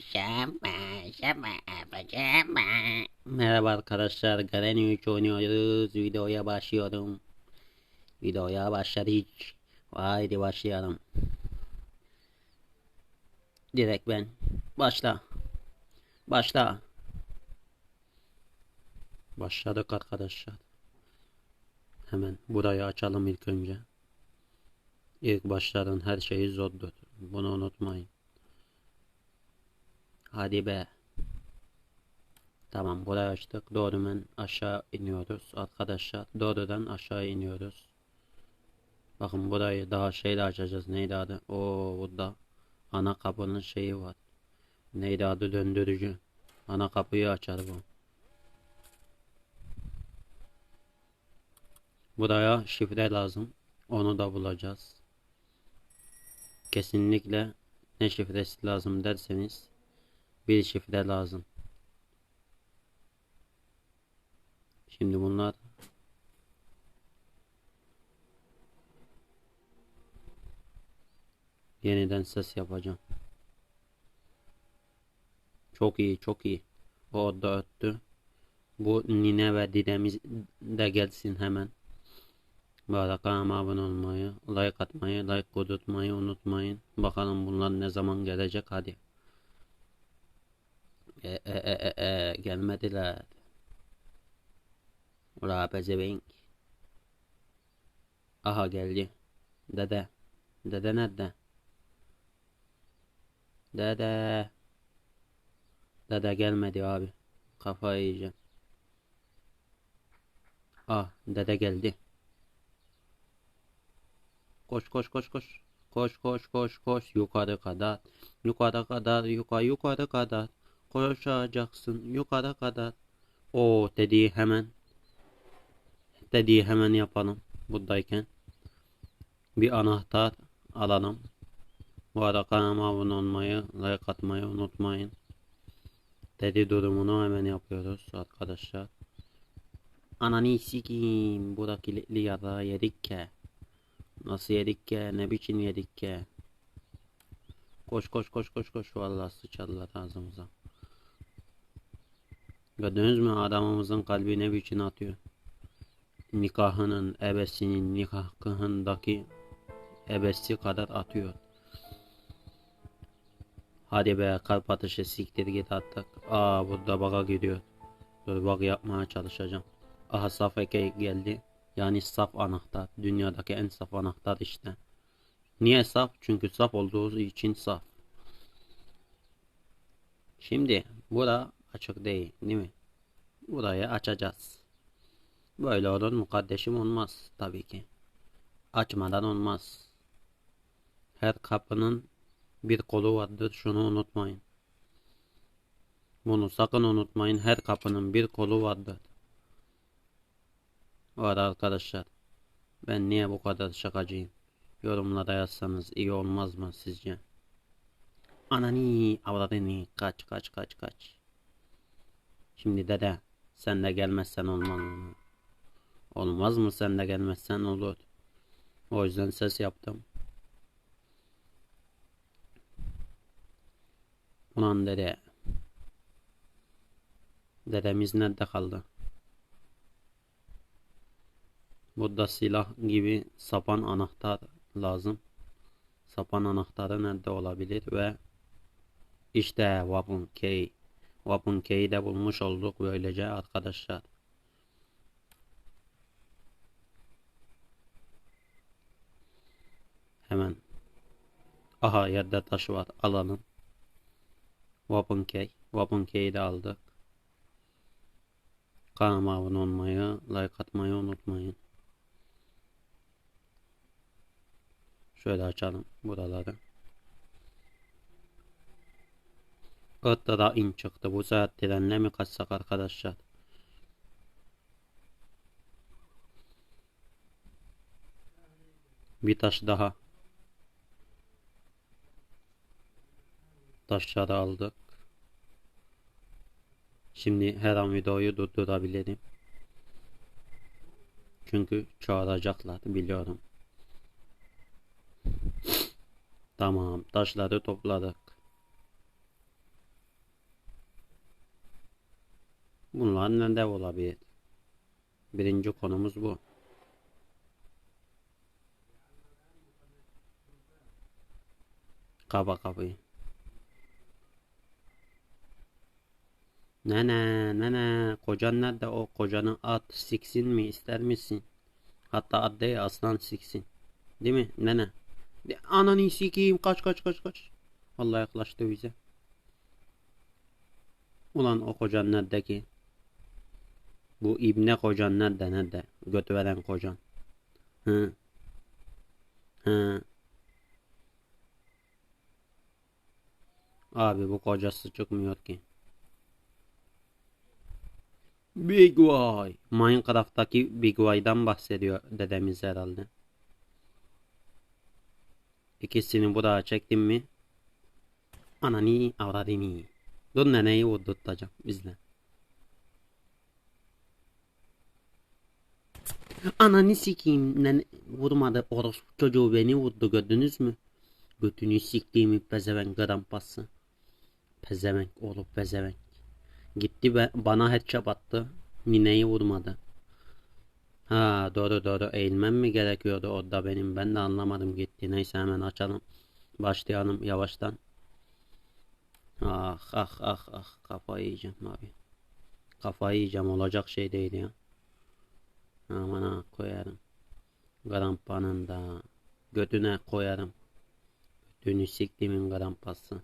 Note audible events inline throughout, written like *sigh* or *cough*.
şapa şapa şapa. Merhaba arkadaşlar. Garen 3 oynuyoruz. Videoya başlıyorum. Videoya başladık. Haydi başlayalım. Direkt ben. Başla. Başla. Başladık arkadaşlar. Hemen burayı açalım ilk önce. İlk başların her şeyi zordur. Bunu unutmayın. Hadi be. Tamam burayı açtık. Doğrudan aşağı iniyoruz arkadaşlar. Doğrudan aşağı iniyoruz. Bakın burayı daha şeyle açacağız. Neydi adı? Oo burada ana kapının şeyi var. Neydi adı döndürücü. Ana kapıyı açar bu. Buraya şifre lazım. Onu da bulacağız. Kesinlikle ne şifresi lazım derseniz bir şifre lazım. Şimdi bunlar yeniden ses yapacağım. Çok iyi, çok iyi. O da öttü. Bu nine ve didemiz de gelsin hemen. Arada kanalıma abone olmayı, like atmayı, like kudurtmayı unutmayın. Bakalım bunlar ne zaman gelecek hadi. E, e, e, e, e, gelmediler. Ula pezevenk. Aha geldi. Dede. Dede nerede? Dede. Dede gelmedi abi. Kafayı yiyeceğim. Ah dede geldi. Koş koş koş koş. Koş koş koş koş yukarı kadar. Yukarı kadar yukarı yukarı kadar. Koşacaksın yukarı kadar. O dediği hemen. Dediği hemen yapalım. Buradayken. Bir anahtar alalım. Bu arada kanalıma abone olmayı, like atmayı unutmayın. Dedi durumunu hemen yapıyoruz arkadaşlar. Ananı sikiyim. Bura kilitli yara yedik ki. Nasıl yedik ki? Ne biçim yedik ki? Koş koş koş koş koş. Vallahi sıçarlar ağzımıza. Gördünüz mü adamımızın kalbi ne biçim atıyor. Nikahının ebesinin nikahındaki ebesi kadar atıyor. Hadi be kalp atışı siktir git attık. Aa burada baka gidiyor. Dur bak yapmaya çalışacağım. Aha saf eke geldi. Yani saf anahtar. Dünyadaki en saf anahtar işte. Niye saf? Çünkü saf olduğu için saf. Şimdi bura açık değil değil mi? Burayı açacağız. Böyle olur mu olmaz tabii ki. Açmadan olmaz. Her kapının bir kolu vardır şunu unutmayın. Bunu sakın unutmayın her kapının bir kolu vardır. Var arkadaşlar. Ben niye bu kadar şakacıyım? Yorumlara yazsanız iyi olmaz mı sizce? Anani avradını kaç kaç kaç kaç. Şimdi dede sen de gelmezsen olmaz mı? Olmaz mı sen de gelmezsen olur. O yüzden ses yaptım. Ulan dede. Dedemiz nerede kaldı? Burada silah gibi sapan anahtar lazım. Sapan anahtarı nerede olabilir ve işte weapon key. Weapon key'i de bulmuş olduk böylece arkadaşlar. Hemen. Aha yerde taş var alalım. Weapon key. Weapon key'i de aldık. Kanalıma abone olmayı, like atmayı unutmayın. Şöyle açalım buraları. Itta da in çıktı. Bu saat trenle mi kaçsak arkadaşlar? Bir taş daha. Taşları aldık. Şimdi her an videoyu durdurabilirim. Çünkü çağıracaklar biliyorum. Tamam taşları topladık. Bunlar nerede olabilir? Birinci konumuz bu. Kaba kapıyı. Nene nene kocan nerede o kocanı at siksin mi ister misin? Hatta at değil aslan siksin. Değil mi nene? De, ananı sikeyim kaç kaç kaç kaç. Allah yaklaştı bize. Ulan o kocan nerede ki? Bu ibne kocan nerede nerede? Götü veren kocan. Hı. Hı. Abi bu kocası çıkmıyor ki. Big Y. Minecraft'taki Big Y'dan bahsediyor dedemiz herhalde. İkisini buraya çektim mi? Anani avradini. Dur neneyi vurdurtacağım bizle. Ananı sikeyim. Nene vurmadı. Orospu çocuğu beni vurdu gördünüz mü? Götünü siktiğimi pezevenk garampası. Pezevenk olup pezevenk. Gitti be, bana headshot attı. Nineyi vurmadı. Ha doğru doğru eğilmem mi gerekiyordu orada benim ben de anlamadım gitti. Neyse hemen açalım. Başlayalım yavaştan. Ah ah ah ah kafayı yiyeceğim abi. Kafayı yiyeceğim olacak şey değil ya. Aman ha koyarım. Garampanın da götüne koyarım. Götünü siktimin garampası.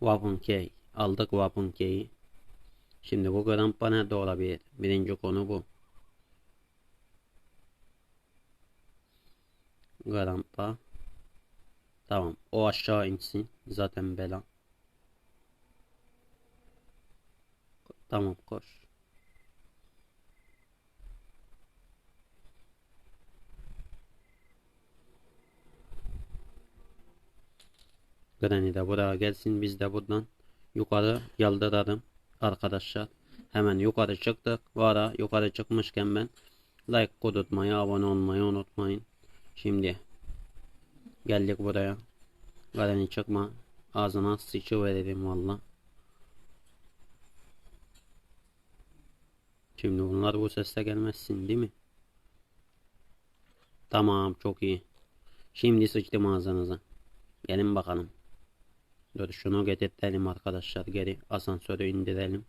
Weapon key. Aldık weapon key'i. Şimdi bu grampa nerede olabilir? Birinci konu bu. Grampa. Tamam. O aşağı insin. Zaten bela. Tamam koş. Granny de buraya gelsin biz de buradan yukarı yaldıralım arkadaşlar. Hemen yukarı çıktık. Bu ara yukarı çıkmışken ben like kudurtmayı abone olmayı unutmayın. Şimdi geldik buraya. Granny çıkma ağzına sıçı verelim valla. Şimdi bunlar bu sesle gelmezsin değil mi? Tamam çok iyi. Şimdi sıçtım ağzınıza. Gelin bakalım. Dur şunu getirtelim arkadaşlar geri asansörü indirelim.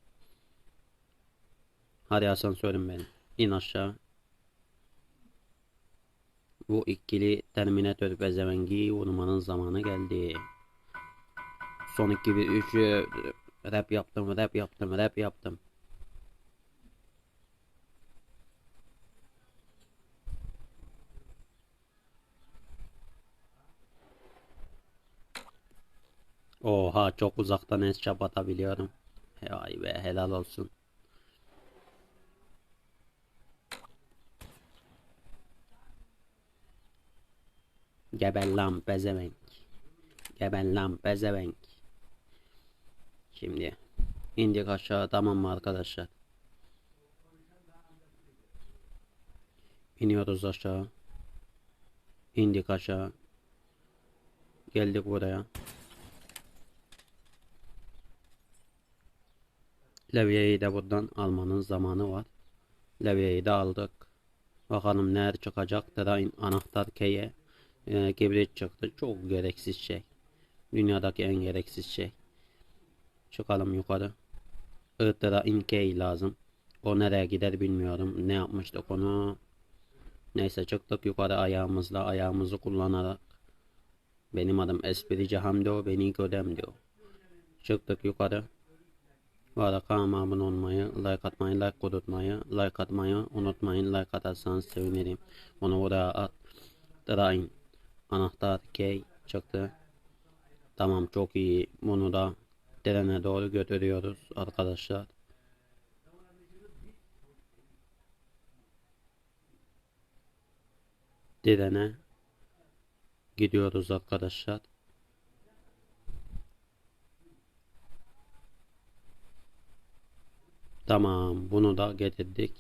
Hadi asansörüm benim. İn aşağı. Bu ikili Terminator pezevengi vurmanın zamanı geldi. Son 2 1 3 rap yaptım rap yaptım rap yaptım. Oha çok uzaktan headshot atabiliyorum. Vay be helal olsun. Geber lan pezevenk. Geber lan pezevenk. Şimdi indik aşağı tamam mı arkadaşlar? İniyoruz aşağı. İndik aşağı. Geldik buraya. Levyeyi de buradan almanın zamanı var. Levyeyi de aldık. Bakalım neler çıkacak. Terrain anahtar keye. E, kibrit çıktı. Çok gereksiz şey. Dünyadaki en gereksiz şey. Çıkalım yukarı. Terrain key lazım. O nereye gider bilmiyorum. Ne yapmıştık onu. Neyse çıktık yukarı ayağımızla. Ayağımızı kullanarak. Benim adım Esprici Hamdo. Beni Gödem diyor. Çıktık yukarı. Bu arada kanalıma abone olmayı, like atmayı, like kod like atmayı unutmayın. Like atarsanız sevinirim. Onu buraya at. Tırayn. Anahtar key çıktı. Tamam çok iyi. Bunu da trene doğru götürüyoruz arkadaşlar. Trene gidiyoruz arkadaşlar. Tamam bunu da getirdik.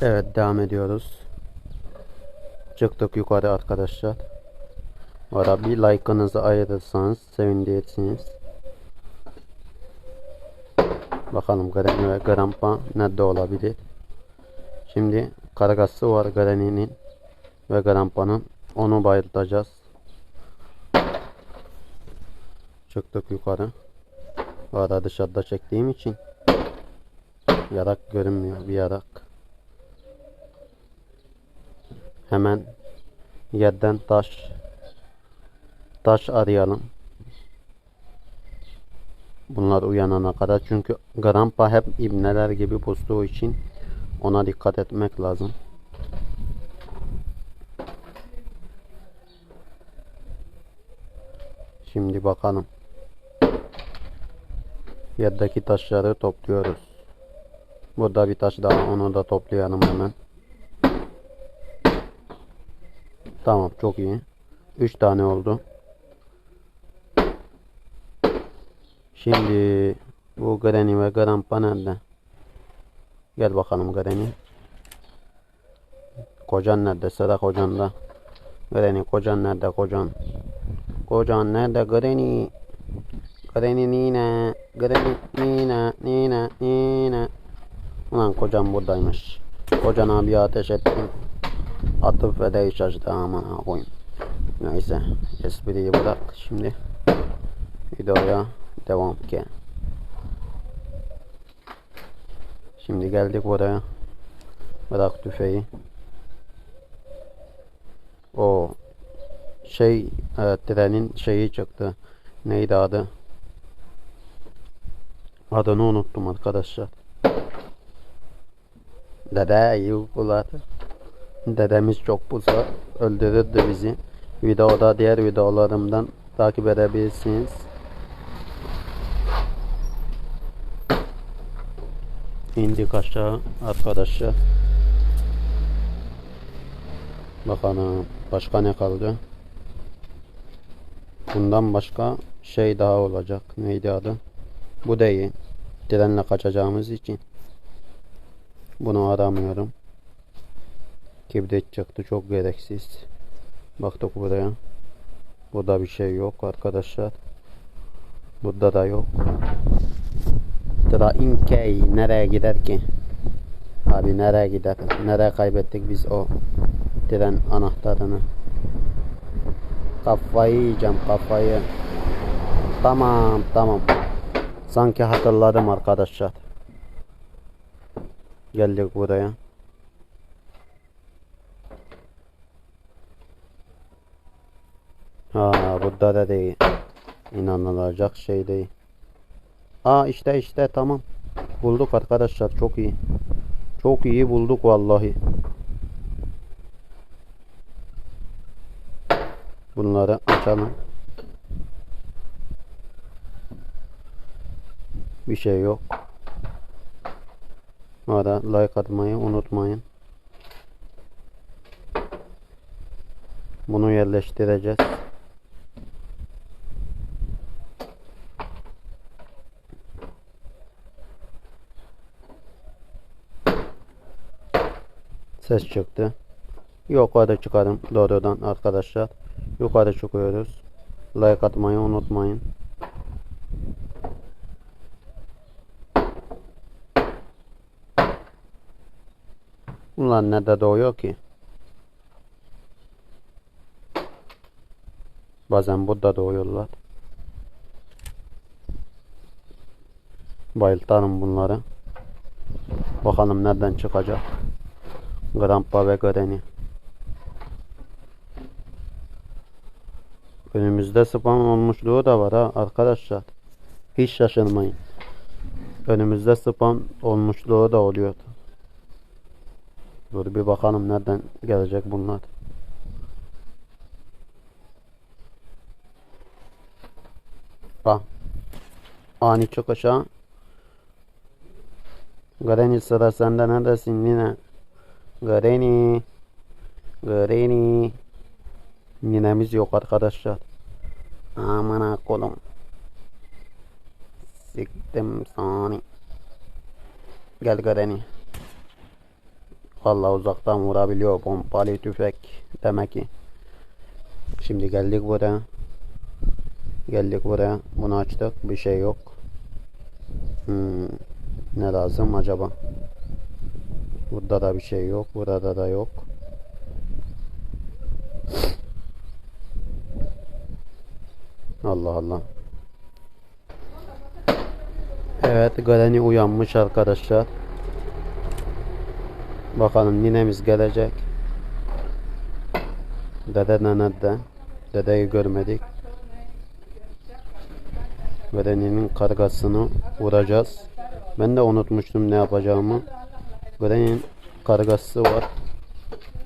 Evet devam ediyoruz. Çıktık yukarı arkadaşlar. Orada bir like'ınızı ayırırsanız sevinirsiniz. Bakalım Granny ve Grandpa nerede olabilir? Şimdi kargası var Granny'nin ve Grandpa'nın. Onu bayıltacağız. Çıktık yukarı. Bu arada dışarıda çektiğim için yarak görünmüyor bir yarak. Hemen yerden taş taş arayalım. Bunlar uyanana kadar çünkü Grampa hep ibneler gibi pustuğu için ona dikkat etmek lazım. Şimdi bakalım. Yerdeki taşları topluyoruz. Burada bir taş daha onu da toplayalım hemen. Tamam çok iyi. 3 tane oldu. Şimdi bu Granny ve Grandpa nerede? Gel bakalım Granny. Kocan nerede? Sıra kocanda. Granny kocan nerede kocan? Kocan nerede Granny? Granny nine. Granny nine. Nine. Nine. Ulan kocam buradaymış. Kocana bir ateş ettim. Atıp ve de şaştı aman koyayım. Neyse espriyi bırak şimdi videoya devam ki. Şimdi geldik buraya. Bırak tüfeği. O şey evet, trenin şeyi çıktı. Neydi adı? Adını unuttum arkadaşlar. Dede iyi uykular. Dedemiz çok pusa öldürürdü bizi. Videoda diğer videolarımdan takip edebilirsiniz. İndik aşağı arkadaşlar. Bakalım başka ne kaldı? Bundan başka şey daha olacak. Neydi adı? Bu değil. Trenle kaçacağımız için. Bunu aramıyorum. Kibrit çıktı çok gereksiz. Baktık buraya. Burada bir şey yok arkadaşlar. Burada da yok. Trainkey nereye gider ki? Abi nereye gider? Nereye kaybettik biz o tren anahtarını? Kafayı yiyeceğim kafayı. Tamam tamam. Sanki hatırladım arkadaşlar. Geldik buraya. Ha burada da değil. İnanılacak şey değil. Aa işte işte tamam. Bulduk arkadaşlar çok iyi. Çok iyi bulduk vallahi. Bunları açalım. Bir şey yok. Ara like atmayı unutmayın. Bunu yerleştireceğiz. Ses çıktı. Yukarı çıkarım doğrudan arkadaşlar. Yukarı çıkıyoruz. Like atmayı unutmayın. Ulan nerede doğuyor ki? Bazen burada doğuyorlar. Bayıltalım bunları. Bakalım nereden çıkacak. Grandpa ve Granny. Önümüzde spam olmuşluğu da var ha arkadaşlar. Hiç şaşırmayın. Önümüzde spam olmuşluğu da oluyor. Dur bir bakalım nereden gelecek bunlar. Bak. Ani çıkışa. Granny sıra sende neredesin yine? Granny. Granny. Ninemiz yok arkadaşlar. Aman kolum. Siktim sani. Gel Granny. Allah uzaktan vurabiliyor pompalı tüfek demek ki. Şimdi geldik buraya. Geldik buraya. Bunu açtık. Bir şey yok. Hmm, ne lazım acaba? Burada da bir şey yok. Burada da yok. Allah Allah. Evet, Granny uyanmış arkadaşlar. Bakalım ninemiz gelecek. Dede de nerede? Dedeyi görmedik. Granny'nin kargasını vuracağız. Ben de unutmuştum ne yapacağımı. Granny'nin kargası var.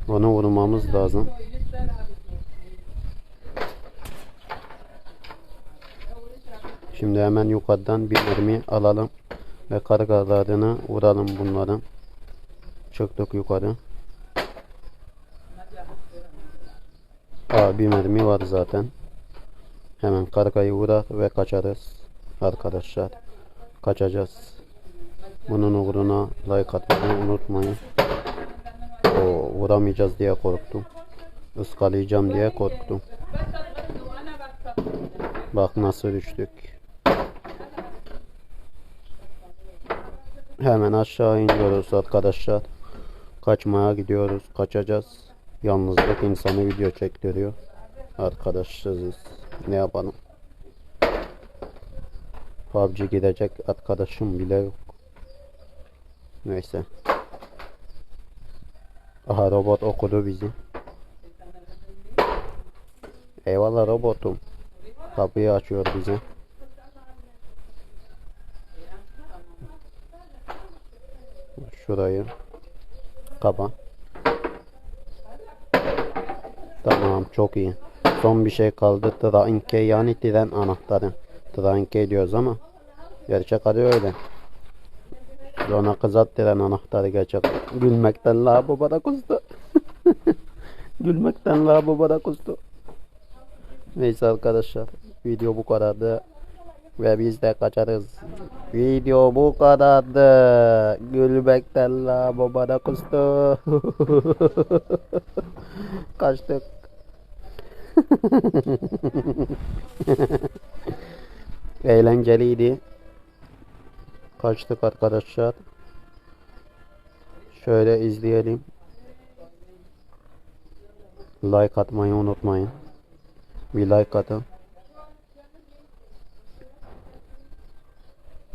Onu vurmamız lazım. Şimdi hemen yukarıdan bir mermi alalım ve kargalarını vuralım bunların. Çıktık yukarı. Aa, bir mermi var zaten. Hemen kargayı vurar ve kaçarız. Arkadaşlar kaçacağız. Bunun uğruna like atmayı unutmayın. O vuramayacağız diye korktum. Iskalayacağım diye korktum. Bak nasıl düştük. Hemen aşağı iniyoruz arkadaşlar. Kaçmaya gidiyoruz. Kaçacağız. Yalnızlık insanı video çektiriyor. Arkadaşsızız. Ne yapalım? PUBG gidecek arkadaşım bile yok. Neyse. Aha robot okudu bizi. Eyvallah robotum. Kapıyı açıyor bize. Şurayı kapa. Tamam çok iyi. Son bir şey kaldı. Tranke yani tren anahtarı. Tranke diyoruz ama gerçek adı öyle. Sonra kızart tren anahtarı gerçek. Gülmekten la baba da kustu. *laughs* Gülmekten la baba da kustu. Neyse arkadaşlar video bu kadardı ve biz de kaçarız. Video bu kadardı. Gülmekten la baba da kustu. *laughs* Kaçtık. *laughs* Eğlenceliydi. Kaçtık arkadaşlar. Şöyle izleyelim. Like atmayı unutmayın. Bir like atın.